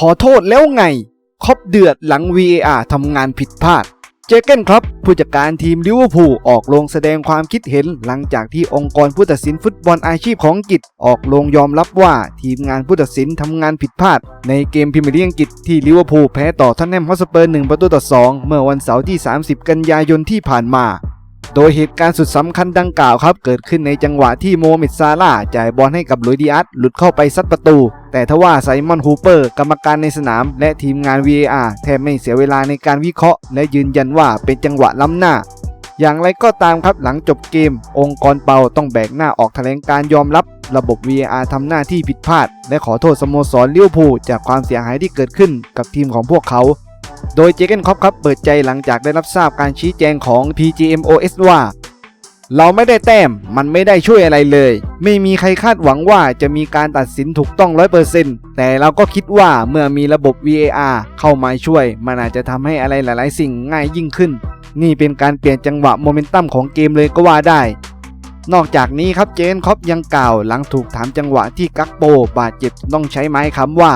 ขอโทษแล้วไงครบเดือดหลัง VAR ทำงานผิดพลาด เจเกนครับ ผู้จัดการทีมลิเวอร์พูลออกโรงแสดงความคิดเห็นหลังจากที่องค์กรผู้ตัดสินฟุตบอลอาชีพของอังกฤษออกโรงยอมรับว่าทีมงานผู้ตัดสินทำงานผิดพลาด ในเกมพรีเมียร์ลีกอังกฤษที่ลิเวอร์พูลแพ้ต่อท็อตแนมฮอสเปอร์1ประตูต่อ2เมื่อวันเสาร์ที่ 30 กันยายนที่ผ่านมา โดยเหตุการณ์สุดสำคัญดังกล่าวครับ เกิดขึ้นในจังหวะที่โมมเหม็ดซาร่าจ่ายบอลให้กับลุยดิอัสหลุดเข้าไปซัดประตู แต่ทว่าไซมอนฮูเปอร์กรรมการในสนาม และทีมงาน VAR แทบไม่เสียเวลาในการวิเคราะห์ และยืนยันว่าเป็นจังหวะล้ำหน้า อย่างไรก็ตามครับหลังจบเกม องค์กรเปาต้องแบกหน้าออกแถลงการยอมรับระบบ VAR ทำหน้าที่ผิดพลาด และขอโทษสโมสรเลิเวอร์พูลจากความเสียหายที่เกิดขึ้นกับทีมของพวกเขา โดยเจเกนคอปครับเปิดใจหลังจากได้รับทราบการชี้แจงของ PGMOS ว่า เราไม่ได้แต้มมันไม่ได้ช่วยอะไรเลย ไม่มีใครคาดหวังว่าจะมีการตัดสินถูกต้อง 100%แต่เราก็คิดว่าเมื่อมีระบบ VAR เข้ามาช่วย มันอาจจะทำให้อะไรหลาย ๆ สิ่งง่ายยิ่งขึ้น นี่เป็นการเปลี่ยนจังหวะโมเมนตัมของเกมเลยก็ว่าได้นอกจากนี้ครับเจนคอปยังกล่าวหลังถูกถามจังหวะที่กักโปบาดเจ็บต้องใช้ไม้ค้ำว่า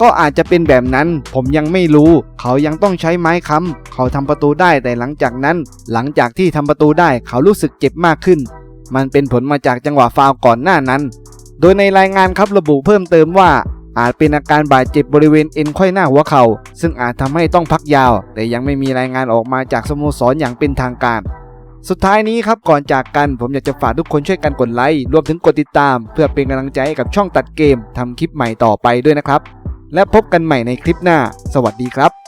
ก็อาจจะเป็นแบบนั้น ผมยังไม่รู้ เขายังต้องใช้ไม้ค้ำเขาทำประตูได้แต่หลังจากนั้น หลังจากที่ทำประตูได้เขารู้สึกเจ็บมากขึ้น มันเป็นผลมาจากจังหวะฟาวก่อนหน้านั้น โดยในรายงานครับระบุเพิ่มเติมว่าอาจเป็นอาการบาดเจ็บบริเวณเอ็นไขว้หน้าหัวเขา่าซึ่งอาจทำให้ต้องพักยาว แต่ยังไม่มีรายงานออกมาจากสโมสรอย่างเป็นทางการ สุดท้ายนี้ครับก่อนจากกันผมอยากจะฝากทุกคนช่วยกันกดไลค์รวมถึงกดติดตาม เพื่อเป็นกำลังใจให้กับช่องตัดเกมทำคลิปใหม่ต่อไปด้วยนะครับ และพบกันใหม่ในคลิปหน้า สวัสดีครับ